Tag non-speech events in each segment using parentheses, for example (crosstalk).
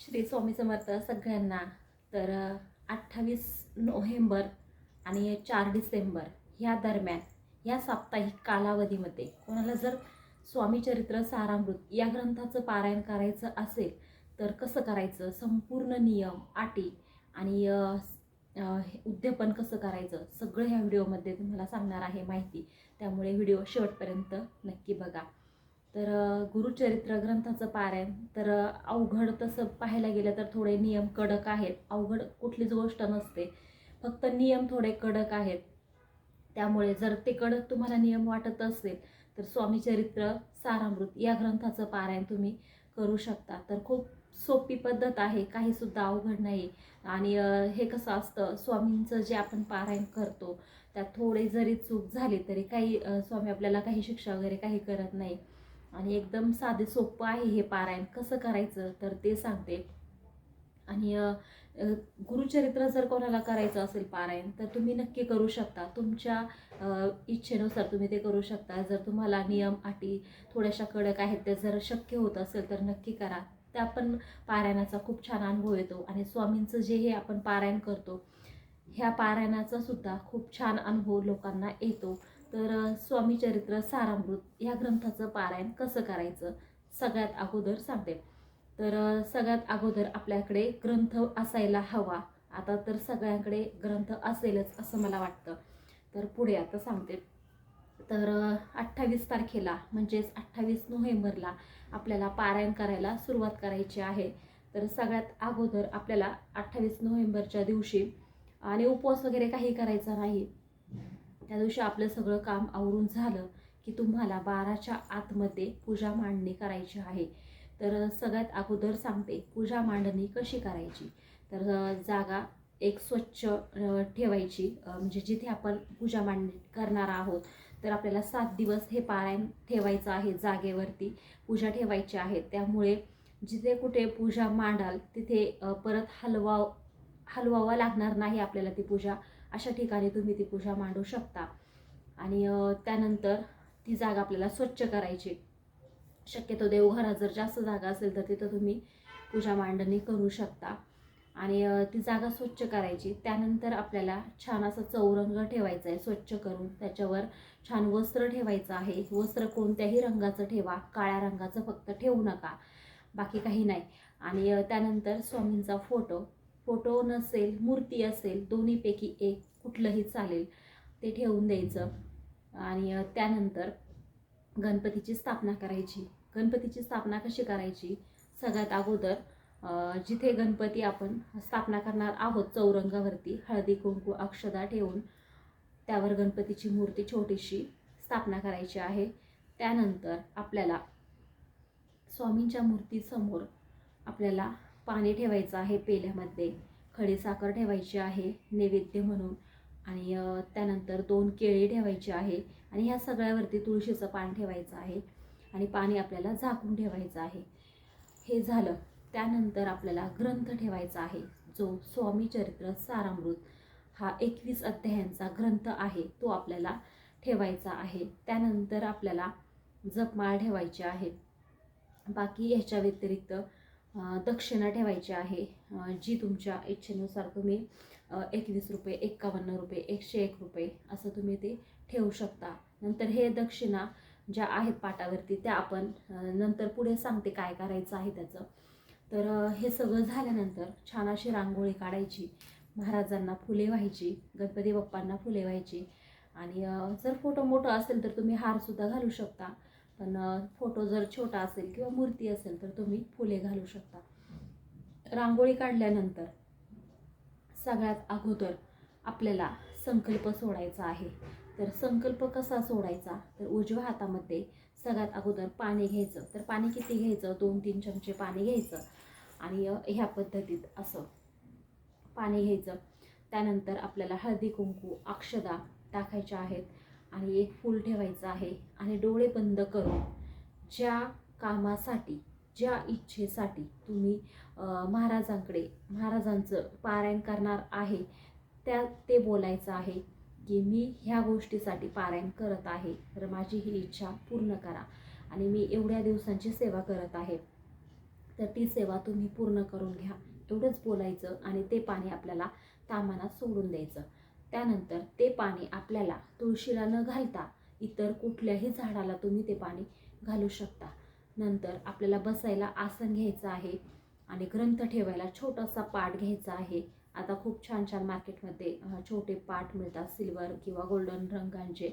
श्री स्वामी समर्थ सगळ्यांना. तर अठ्ठावीस नोव्हेंबर आणि चार डिसेंबर ह्या दरम्यान ह्या साप्ताहिक कालावधीमध्ये कोणाला जर स्वामी चरित्र सारामृत या ग्रंथाचं पारायण करायचं असेल तर कसं करायचं? संपूर्ण नियम अटी आणि हे उद्यापन कसं करायचं? सगळं ह्या व्हिडिओमध्ये तुम्हाला सांगणार आहे माहिती. त्यामुळे व्हिडिओ शेवटपर्यंत नक्की बघा. तर गुरुचरित्र ग्रंथाचं पारायण. तर अवघड तसं पाहायला गेलं तर थोडे नियम कडक आहेत. अवघड कुठलीच गोष्ट नसते. फक्त नियम थोडे कडक आहेत. त्यामुळे जर ते कडक तुम्हाला नियम वाटत असेल तर स्वामीचरित्र सारामृत या ग्रंथाचं पारायण तुम्ही करू शकता. तर खूप सोपी पद्धत आहे. काहीसुद्धा अवघड नाही. आणि हे कसं असतं स्वामींचं जे आपण पारायण करतो त्यात थोडे जरी चूक झाली तरी काही स्वामी आपल्याला काही शिक्षा वगैरे काही करत नाही. आणि एकदम साधे सोपं आहे हे पारायण. कसं करायचं? तर ते सांगते. आणि गुरुचरित्र जर कोणाला करायचं असेल पारायण तर तुम्ही नक्की करू शकता. तुमच्या इच्छेनुसार तुम्ही ते करू शकता. जर तुम्हाला नियम अटी थोड्याशा कडक आहेत ते जर शक्य होत असेल तर नक्की करा. त्या पण पारायणाचा खूप छान अनुभव येतो. आणि स्वामींचं जे हे आपण पारायण करतो ह्या पारायणाचा सुद्धा खूप छान अनुभव लोकांना येतो. तर स्वामी चरित्र सारामृत या ग्रंथाचं पारायण कसं करायचं सगळ्यात अगोदर सांगते. तर सगळ्यात अगोदर आपल्याकडे ग्रंथ असायला हवा. आता तर सगळ्यांकडे ग्रंथ असेलच असं मला वाटतं. तर पुढे आता सांगते. तर अठ्ठावीस तारखेला म्हणजेच अठ्ठावीस नोव्हेंबरला आपल्याला पारायण करायला सुरुवात करायची आहे. तर सगळ्यात अगोदर आपल्याला अठ्ठावीस नोव्हेंबरच्या दिवशी आणि उपवास वगैरे काही करायचा नाही त्या दिवशी आपलं सगळं काम आवरून झालं की तुम्हाला बाराच्या आतमध्ये पूजा मांडणी करायची आहे. तर सगळ्यात अगोदर सांगते पूजा मांडणी कशी करायची? तर जागा एक स्वच्छ ठेवायची. म्हणजे जिथे आपण पूजा मांडणी करणार आहोत तर आपल्याला सात दिवस हे पारायण ठेवायचं आहे जागेवरती. पूजा ठेवायची आहे. त्यामुळे जिथे कुठे पूजा मांडाल तिथे परत हलवा हलवावा लागणार नाही आपल्याला ती पूजा. अशा ठिकाणी तुम्ही ती पूजा मांडू शकता. आणि त्यानंतर ती जागा आपल्याला स्वच्छ करायची. शक्यतो देवघरात जर जास्त जागा असेल तर तिथं तुम्ही पूजा मांडणी करू शकता. आणि ती जागा स्वच्छ करायची. त्यानंतर आपल्याला छान असं चौरंग ठेवायचा आहे स्वच्छ करून. त्याच्यावर छान वस्त्र ठेवायचं आहे. वस्त्र कोणत्याही रंगाचं ठेवा. काळ्या रंगाचं फक्त ठेवू नका. बाकी काही नाही. आणि त्यानंतर स्वामींचा फोटो. फोटो नसेल मूर्ती असेल दोन्हीपैकी एक कुठलंही चालेल ते ठेवून द्यायचं. आणि त्यानंतर गणपतीची स्थापना करायची. गणपतीची स्थापना कशी करायची? सगळ्यात अगोदर जिथे गणपती आपण स्थापना करणार आहोत चौरंगावरती हळदी कुंकू अक्षदा ठेवून त्यावर गणपतीची मूर्ती छोटीशी स्थापना करायची आहे. त्यानंतर आपल्याला स्वामींच्या मूर्तीसमोर आपल्याला पाणी ठेवायचं आहे पेल्यामध्ये. खडीसाखर ठेवायची आहे नैवेद्य म्हणून. आणि त्यानंतर दोन केळी ठेवायची आहे आणि ह्या सगळ्यावरती तुळशीचं पान ठेवायचं आहे. आणि पाणी आपल्याला झाकून ठेवायचं आहे. हे झालं. त्यानंतर आपल्याला ग्रंथ ठेवायचा आहे जो स्वामी चरित्र सारामृत हा एकवीस अध्यायांचा ग्रंथ आहे तो आपल्याला ठेवायचा आहे. त्यानंतर आपल्याला जपमाळ ठेवायची आहे. बाकी ह्याच्या व्यतिरिक्त दक्षिणा ठेवायची आहे. जी तुमच्या इच्छेनुसार तुम्ही एकवीस रुपये एक्कावन्न रुपये एकशे एक रुपये असं तुम्ही ते ठेवू शकता. नंतर हे दक्षिणा ज्या आहेत पाटावरती त्या आपण नंतर पुढे सांगते काय करायचं आहे त्याचं. तर हे सगळं झाल्यानंतर छान अशी रांगोळी काढायची. महाराजांना फुले व्हायची गणपती बाप्पांना फुले व्हायची. आणि जर फोटो मोठं असेल तर तुम्ही हारसुद्धा घालू शकता. पण फोटो जर छोटा असेल किंवा मूर्ती असेल तर तुम्ही फुले घालू शकता. रांगोळी काढल्यानंतर सगळ्यात अगोदर आपल्याला संकल्प सोडायचा आहे. तर संकल्प कसा सोडायचा? तर उजव्या हातामध्ये सगळ्यात अगोदर पाणी घ्यायचं. तर पाणी किती घ्यायचं? दोन तीन चमचे पाणी घ्यायचं. आणि ह्या पद्धतीत असं पाणी घ्यायचं. त्यानंतर आपल्याला हळदी कुंकू अक्षदा टाकायच्या आहेत. आणि एक फूल ठेवायचं आहे आणि डोळे बंद करून ज्या कामासाठी ज्या इच्छेसाठी तुम्ही महाराजांकडे महाराजांचं पारायण करणार आहे त्या ते बोलायचं आहे की मी ह्या गोष्टीसाठी पारायण करत आहे. तर माझी ही इच्छा पूर्ण करा. आणि मी एवढ्या दिवसांची सेवा करत आहे. तर ती सेवा तुम्ही पूर्ण करून घ्या. एवढंच बोलायचं आणि ते पाणी आपल्याला तामाना सोडून द्यायचं. त्यानंतर ते पाणी आपल्याला तुळशीला न घालता इतर कुठल्याही झाडाला तुम्ही ते पाणी घालू शकता. नंतर आपल्याला बसायला आसन घ्यायचं आहे आणि ग्रंथ ठेवायला छोटासा पाट घ्यायचा आहे. आता खूप छान छान मार्केटमध्ये छोटे पाट मिळतात सिल्वर किंवा गोल्डन रंगांचे.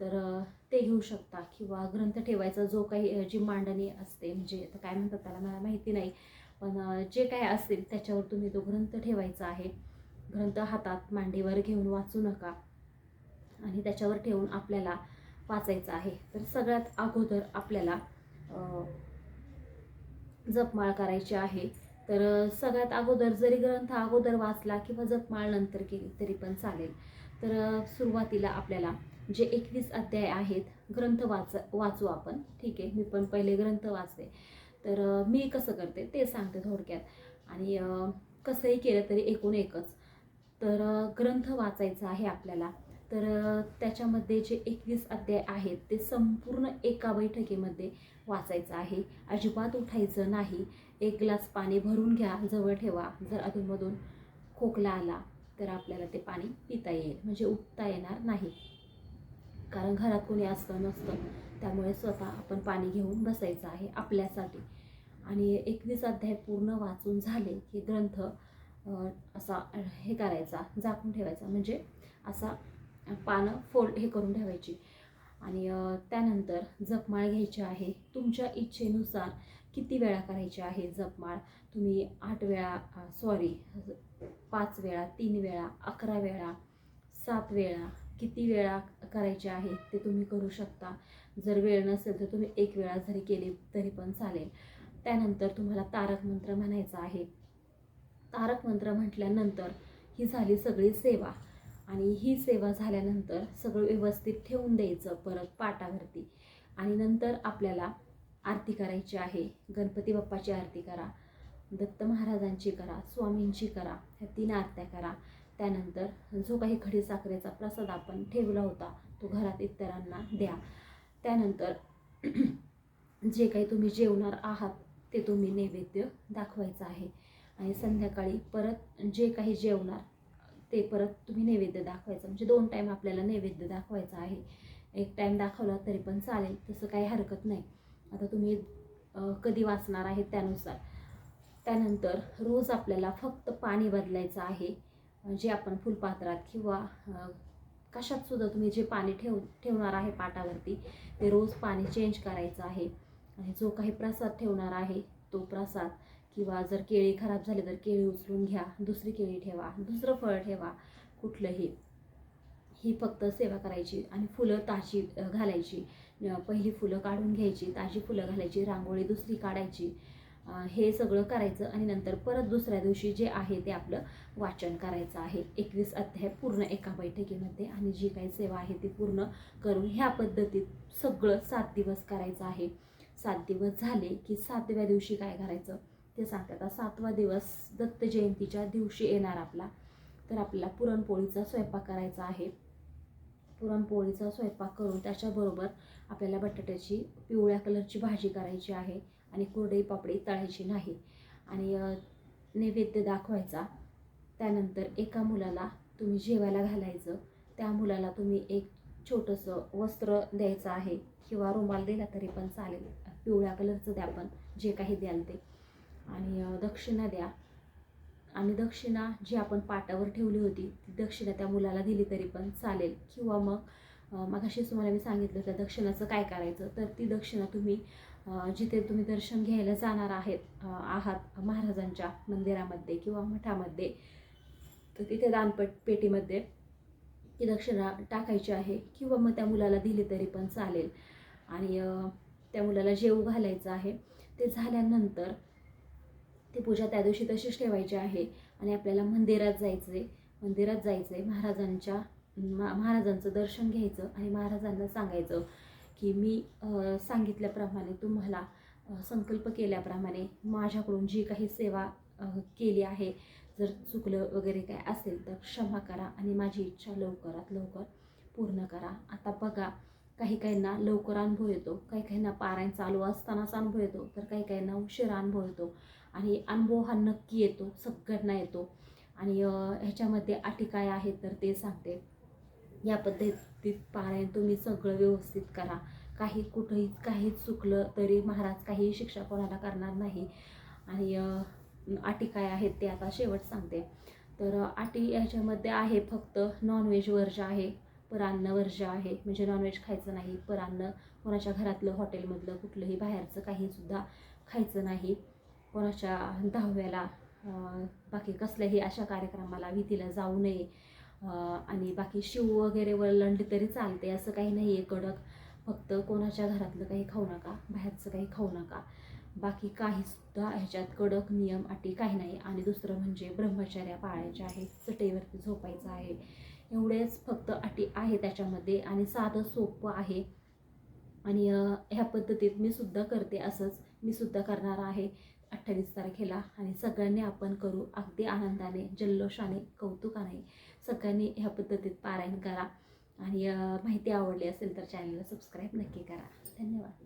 तर ते घेऊ शकता किंवा ग्रंथ ठेवायचा जो काही जी मांडणी असते म्हणजे आता काय म्हणतात त्याला मला माहिती नाही पण जे काय असेल त्याच्यावर तुम्ही तो ग्रंथ ठेवायचा आहे. ग्रंथ हातात मांडीवर घेऊन वाचू नका. आणि त्याच्यावर ठेवून आपल्याला वाचायचं आहे. तर सगळ्यात अगोदर आपल्याला जपमाळ करायची आहे. तर सगळ्यात अगोदर जरी ग्रंथ अगोदर वाचला किंवा जपमाळ नंतर केली तरी पण चालेल. तर सुरुवातीला आपल्याला जे एकवीस अध्याय आहेत ग्रंथ वाच वाचू आपण. ठीक आहे मी पण पहिले ग्रंथ वाचते. तर मी कसं करते ते सांगते थोडक्यात. आणि कसंही केलं तरी एकूण एकच. तर ग्रंथ वाचायचा आहे आपल्याला. तर त्याच्यामध्ये जे एकवीस अध्याय आहेत ते संपूर्ण एका बैठकीमध्ये वाचायचं आहे. अजिबात उठायचं नाही. एक ग्लास पाणी भरून घ्या जवळ ठेवा. जर अधूनमधून खोकला आला तर आपल्याला ते पाणी पिता येईल. म्हणजे उठता येणार नाही. कारण घरात कोणी असतं नसतं. त्यामुळे स्वतः आपण पाणी घेऊन बसायचं आहे आपल्यासाठी. आणि एकवीस अध्याय पूर्ण वाचून झाले की ग्रंथ असा हे करायचा झाकून ठेवायचा. म्हणजे असा पानं फोल्ड हे करून ठेवायची. आणि त्यानंतर जपमाळ घ्यायची आहे. तुमच्या इच्छेनुसार किती वेळा करायची आहे जपमाळ? तुम्ही आठ वेळा सॉरी पाच वेळा तीन वेळा अकरा वेळा सात वेळा किती वेळा करायचे आहे ते तुम्ही करू शकता. जर वेळ नसेल तर तुम्ही एक वेळा जरी केली तरी पण चालेल. त्यानंतर तुम्हाला तारक मंत्र म्हणायचा आहे. तारक मंत्र म्हटल्यानंतर ही झाली सगळी सेवा. आणि ही सेवा झाल्यानंतर सगळं व्यवस्थित ठेवून द्यायचं परत पाटावरती. आणि नंतर आपल्याला आरती करायची आहे. गणपती बाप्पाची आरती करा दत्त महाराजांची करा स्वामींची करा ह्या तीन आरत्या करा. त्यानंतर जो काही खडी साखरेचा प्रसाद आपण ठेवला होता तो घरात इतरांना द्या. त्यानंतर (clears throat) जे काही तुम्ही जेवणार आहात ते तुम्ही नैवेद्य दाखवायचं आहे. आणि संध्याकाळी परत जे काही जेवणार ते परत तुम्ही नैवेद्य दाखवायचं. म्हणजे दोन टाईम आपल्याला नैवेद्य दाखवायचा आहे. एक टाईम दाखवला तरी पण चालेल तसं काही हरकत नाही. आता तुम्ही कधी वाचणार आहे त्यानुसार. त्यानंतर रोज आपल्याला फक्त पाणी बदलायचं आहे. जे आपण फुलपात्रात किंवा कशातसुद्धा कशात सुद्धा तुम्ही जे पाणी ठेव ठेवणार आहे पाटावरती ते रोज पाणी चेंज करायचं आहे. आणि जो काही प्रसाद ठेवणार आहे तो प्रसाद किंवा जर केळी खराब झाली तर केळी उचलून घ्या दुसरी केळी ठेवा दुसरं फळ ठेवा कुठलंही. ही फक्त सेवा करायची आणि फुलं ताजी घालायची. पहिली फुलं काढून घ्यायची ताजी फुलं घालायची रांगोळी दुसरी काढायची. हे सगळं करायचं आणि नंतर परत दुसऱ्या दिवशी जे आहे ते आपलं वाचन करायचं आहे. एकवीस अध्याय पूर्ण एका बैठकीमध्ये आणि जी काही सेवा आहे ती पूर्ण करून ह्या पद्धतीत सगळं सात दिवस करायचं आहे. सात दिवस झाले की सातव्या दिवशी काय करायचं? ते सांगतात आता सातवा दिवस दत्त जयंतीच्या दिवशी येणार आपला. तर आपल्याला पुरणपोळीचा स्वयंपाक करायचा आहे. पुरणपोळीचा स्वयंपाक करून त्याच्याबरोबर आपल्याला बटाट्याची पिवळ्या कलरची भाजी करायची आहे आणि कुरडई पापडी तळायची नाही. आणि नैवेद्य दाखवायचा. त्यानंतर एका मुलाला तुम्ही जेवायला घालायचं. त्या मुलाला तुम्ही एक छोटंसं वस्त्र द्यायचं आहे किंवा रुमाल दिला तरी पण चालेल. पिवळ्या कलरचं द्या पण जे काही द्याल ते. आणि दक्षिणा द्या. आणि दक्षिणा जी आपण पाटावर ठेवली होती ती दक्षिणा त्या मुलाला दिली तरी पण चालेल. किंवा मग अ, मगाशीच तुम्हाला मी सांगितलं त्या दक्षिणाचं काय करायचं तर ती दक्षिणा तुम्ही जिथे तुम्ही दर्शन घ्यायला जाणार आहेत आहात महाराजांच्या मंदिरामध्ये किंवा मठामध्ये तर तिथे दानपट पेटीमध्ये ती दक्षिणा टाकायची आहे. किंवा मग त्या मुलाला दिली तरी पण चालेल. आणि त्या मुलाला जेवू घालायचं आहे. ते झाल्यानंतर ती पूजा त्या दिवशी तशीच ठेवायची आहे. आणि आपल्याला मंदिरात जायचं आहे मंदिरात जायचं आहे महाराजांच्या मा महाराजांचं दर्शन घ्यायचं आणि महाराजांना सांगायचं की मी सांगितल्याप्रमाणे तुम्हाला संकल्प केल्याप्रमाणे माझ्याकडून जी काही सेवा केली आहे जर चुकलं वगैरे काय असेल तर क्षमा करा आणि माझी इच्छा लवकरात लवकर पूर्ण करा. आता बघा काही काहींना लवकर अनुभव येतो काही काहींना पारायण चालू असतानाच अनुभव येतो तर काही काहींना उशिरा अनुभव येतो. आणि अनुभव हा नक्की येतो सगळ्यांना येतो. आणि ह्याच्यामध्ये अटी काय आहेत तर ते सांगते. या पद्धतीत पारायण तुम्ही सगळं व्यवस्थित करा. काही कुठंही काहीच चुकलं तरी महाराज काही शिक्षा कोणाला करणार नाही. आणि अटी काय आहेत ते आता शेवट सांगते. तर अटी ह्याच्यामध्ये आहे फक्त नॉनव्हेज वर्ज आहे परान्न वर्ज आहे. म्हणजे नॉनव्हेज खायचं नाही परान्न कोणाच्या घरातलं हॉटेलमधलं कुठलंही बाहेरचं काहीसुद्धा खायचं नाही. कोणाच्या दहाव्याला बाकी कसल्याही अशा कार्यक्रमाला भीतीला जाऊ नये. आणि बाकी शिव वगैरे वळंडी तरी चालते असं काही नाही आहे कडक. फक्त कोणाच्या घरातलं काही खाऊ नका बाहेरचं काही खाऊ नका. बाकी काहीसुद्धा ह्याच्यात कडक नियम अटी काही नाही. आणि दुसरं म्हणजे ब्रह्मचर्या पाळायच्या आहे चटईवरती झोपायचं आहे. एवढेच फक्त अटी आहे त्याच्यामध्ये आणि साधं सोपं आहे. आणि ह्या पद्धतीत मी सुद्धा करते असंच मी सुद्धा करणार आहे. अठ्ठावीस तारखेला आणि सगळ्यांनी आपण करू अगदी आनंदाने जल्लोषाने कौतुकाने सगळ्यांनी ह्या पद्धतीत पारायण करा. आणि माहिती आवडली असेल तर चॅनलला सबस्क्राईब नक्की करा. धन्यवाद.